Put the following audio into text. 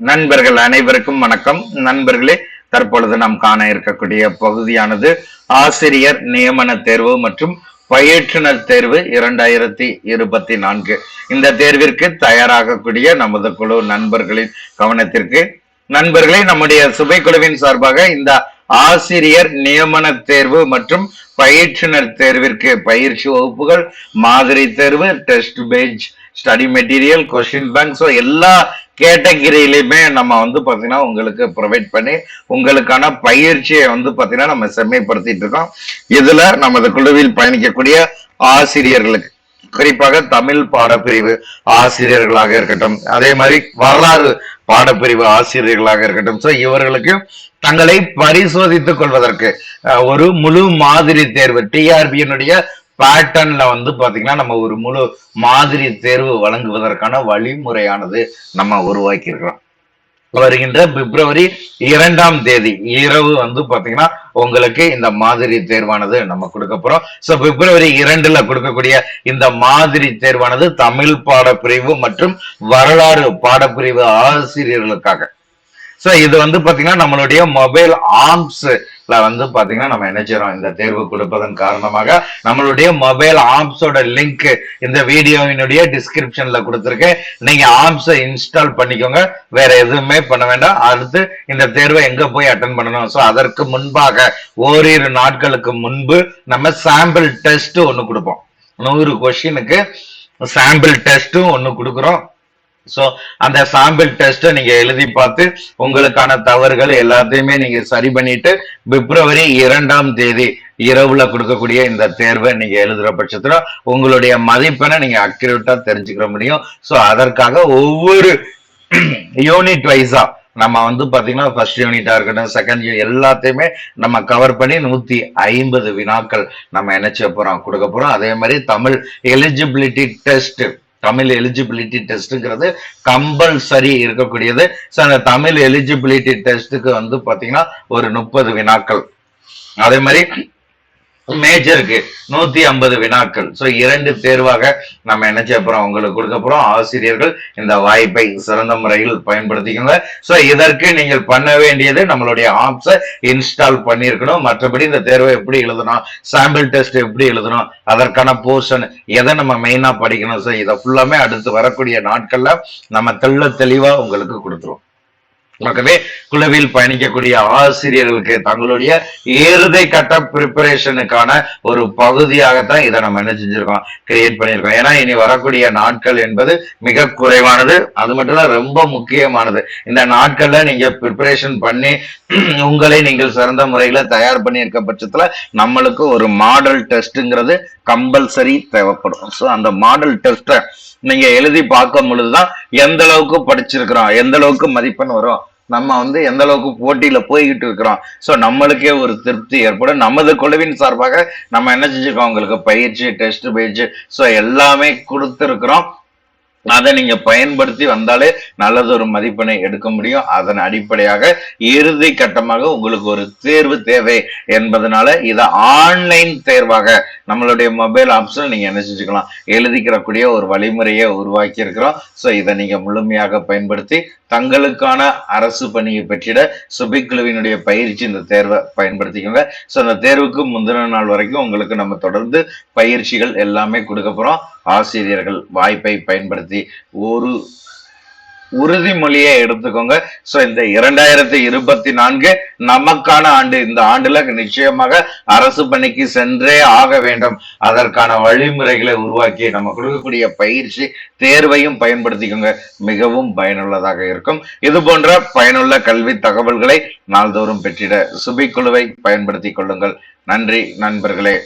நண்பர்கள் அனைவருக்கும் வணக்கம். நண்பர்களே தற்பொழுது நாம் காண இருக்கக்கூடிய பகுதியானது ஆசிரியர் நியமன தேர்வு மற்றும் பயிற்றுனர் தேர்வு இரண்டாயிரத்தி இருபத்தி நான்கு. இந்த தேர்விற்கு தயாராகக்கூடிய நமது குழு நண்பர்களின் கவனத்திற்கு. நண்பர்களே நம்முடைய சுபை குழுவின் சார்பாக இந்த ஆசிரியர் நியமன தேர்வு மற்றும் பயிற்றுனர் தேர்விற்கு பயிற்சி வகுப்புகள் மாதிரி தேர்வு test page study material question bank so எல்லா கேட்டகிரியிலையுமே நம்ம வந்து பார்த்தீங்கன்னா உங்களுக்கு ப்ரொவைட் பண்ணி உங்களுக்கான பயிற்சியை வந்து பார்த்தீங்கன்னா நம்ம செம்மைப்படுத்திட்டு இருக்கோம். இதுல நமது குழுவில் பயணிக்கக்கூடிய ஆசிரியர்களுக்கு குறிப்பாக தமிழ் பாடப்பிரிவு ஆசிரியர்களாக இருக்கட்டும் அதே மாதிரி வரலாறு பாடப்பிரிவு ஆசிரியர்களாக இருக்கட்டும். ஸோ இவர்களுக்கு தங்களை பரிசோதித்துக் கொள்வதற்கு ஒரு முழு மாதிரி தேர்வு டிஆர்பியினுடைய பேட்டர்ன்ல வந்து பாத்தீங்கன்னா நம்ம ஒரு முழு மாதிரி தேர்வு வழங்குவதற்கான வழிமுறையானது நம்ம உருவாக்கி இருக்கிறோம் வருகின்ற பிப்ரவரி இரண்டாம் தேதி இரவு வந்து பாத்தீங்கன்னா உங்களுக்கு இந்த மாதிரி தேர்வானது நம்ம கொடுக்க போறோம். சோ பிப்ரவரி இரண்டுல கொடுக்கக்கூடிய இந்த மாதிரி தேர்வானது தமிழ் பாடப்பிரிவு மற்றும் வரலாறு பாடப்பிரிவு ஆசிரியர்களுக்காக. சோ இது வந்து பாத்தீங்கன்னா நம்மளுடைய மொபைல் ஆர்ம்ஸ்ல வந்து பாத்தீங்கன்னா நம்ம என்ன செய்யறோம்? இந்த தேர்வு கொடுப்பதன் காரணமாக நம்மளுடைய மொபைல் ஆப்ஸோட லிங்க் இந்த வீடியோவினுடைய டிஸ்கிரிப்ஷன்ல கொடுத்துருக்கேன். நீங்க ஆப்ஸை இன்ஸ்டால் பண்ணிக்கோங்க. வேற எதுவுமே பண்ண வேண்டாம். அடுத்து இந்த தேர்வை எங்க போய் அட்டன் பண்ணணும்? சோ அதற்கு முன்பாக ஓரிரு நாட்களுக்கு முன்பு நம்ம சாம்பிள் டெஸ்ட் ஒன்னு கொடுப்போம். நூறு கொஸ்டினுக்கு சாம்பிள் டெஸ்ட்டும் ஒன்று கொடுக்குறோம். சோ அந்த சாம்பிள் டெஸ்ட்டை நீங்க எழுதி பார்த்து உங்களுக்கான தவறுகள் எல்லாத்தையுமே நீங்க சரி பண்ணிட்டு பிப்ரவரி இரண்டாம் தேதி இரவுல கொடுக்கக்கூடிய இந்த தேர்வை நீங்க எழுதுற பட்சத்துல உங்களுடைய மதிப்பெண்ணை நீங்க அக்யூரேட்டா தெரிஞ்சுக்கிற முடியும். சோ அதற்காக ஒவ்வொரு யூனிட் வைஸா நம்ம வந்து பாத்தீங்கன்னா ஃபர்ஸ்ட் யூனிட்டா இருக்கட்டும் செகண்ட் யூனிட் எல்லாத்தையுமே நம்ம கவர் பண்ணி நூத்தி ஐம்பது வினாக்கள் நம்ம என்ன செய்ய போறோம் கொடுக்க போறோம். அதே மாதிரி Tamil eligibility test Tamil eligibility டெஸ்ட்ங்கிறது compulsory இருக்கக்கூடியது. ஸோ அந்த தமிழ் எலிஜிபிலிட்டி டெஸ்ட்டுக்கு வந்து பாத்தீங்கன்னா ஒரு முப்பது வினாக்கள். அதே மாதிரி மேஜருக்கு நூத்தி ஐம்பது வினாக்கள். சோ இரண்டு தேர்வாக நம்ம என்ன செய்ய போறோம்? உங்களுக்கு கொடுக்க போறோம். ஆசிரியர்கள் இந்த வாய்ப்பை சிறந்த முறையில் பயன்படுத்திக்கோங்க. சோ இதற்கு நீங்கள் பண்ண வேண்டியது நம்மளுடைய ஆப்ஸை இன்ஸ்டால் பண்ணியிருக்கணும். மற்றபடி இந்த தேர்வை எப்படி எழுதணும்? சாம்பிள் டெஸ்ட் எப்படி எழுதணும்? அதற்கான போர்ஷன் எதை நம்ம மெயினா படிக்கணும்? ஸோ இதை ஃபுல்லாமே அடுத்து வரக்கூடிய நாட்கள்ல நம்ம தெள்ள தெளிவா உங்களுக்கு கொடுத்துருவோம். ஆகவே குழுவில் பயணிக்கக்கூடிய ஆசிரியர்களுக்கு தங்களுடைய இறுதி கட்ட ப்ரிப்பரேஷனுக்கான ஒரு பகுதியாகத்தான் இதை நம்ம என்ன செஞ்சிருக்கோம்? கிரியேட் பண்ணியிருக்கோம் ஏன்னா இனி வரக்கூடிய நாட்கள் என்பது மிக குறைவானது. அது மட்டும் இல்ல ரொம்ப முக்கியமானது. இந்த நாட்கள்ல நீங்க ப்ரிப்பரேஷன் பண்ணி உங்களை நீங்கள் சிறந்த முறையில தயார் பண்ணியிருக்க பட்சத்துல நம்மளுக்கு ஒரு மாடல் டெஸ்ட்ங்கிறது கம்பல்சரி தேவைப்படும். ஸோ அந்த மாடல் டெஸ்ட்டை நீங்க எழுதி பார்க்கும் பொழுதுதான் எந்த அளவுக்கு படிச்சிருக்கிறோம் எந்த அளவுக்கு மதிப்பெண் வரும் நம்ம வந்து எந்த அளவுக்கு போட்டியில போய்கிட்டு இருக்கிறோம். ஸோ நம்மளுக்கே ஒரு திருப்தி ஏற்படும். நமது குழுவின் சார்பாக நம்ம என்ன செஞ்சுக்கோம் உங்களுக்கு பயிற்சி டெஸ்ட் பயிற்சி. ஸோ எல்லாமே கொடுத்துருக்குறோம். அதை நீங்க பயன்படுத்தி வந்தாலே நல்லது ஒரு மதிப்பெண்ணை எடுக்க முடியும். அதன் அடிப்படையாக இறுதி கட்டமாக உங்களுக்கு ஒரு தேர்வு தேவை என்பதனால இதை ஆன்லைன் தேர்வாக நம்மளுடைய மொபைல் ஆப்ஸில் நீங்கள் என்ன செஞ்சுக்கலாம்? எழுதிக்கிறக்கூடிய ஒரு வழிமுறையை உருவாக்கி இருக்கிறோம் ஸோ இதை நீங்கள் முழுமையாக பயன்படுத்தி தங்களுக்கான அரசு பணியை பெற்றிட சுபிக்குழுவினுடைய பயிற்சி இந்த தேர்வை பயன்படுத்திக்கோங்க. ஸோ அந்த தேர்வுக்கு முந்தின நாள் வரைக்கும் உங்களுக்கு நம்ம தொடர்ந்து பயிற்சிகள் எல்லாமே கொடுக்க போகிறோம் ஆசிரியர்கள் வாய்ப்பை பயன்படுத்தி ஒரு உறுதிமொழியை எடுத்துக்கோங்க. சோ இந்த இரண்டாயிரத்தி இருபத்தி நான்கு நமக்கான ஆண்டு. இந்த ஆண்டுல நிச்சயமாக அரசு பணிக்கு சென்றே ஆக வேண்டும். அதற்கான வழிமுறைகளை உருவாக்கி நம்ம கொடுக்கக்கூடிய பயிற்சி தேர்வையும் பயன்படுத்திக்கோங்க. மிகவும் பயனுள்ளதாக இருக்கும். இது போன்ற பயனுள்ள கல்வி தகவல்களை நாள்தோறும் பெற்றிட சுபிக்குழுவை பயன்படுத்திக் கொள்ளுங்கள். நன்றி நண்பர்களே.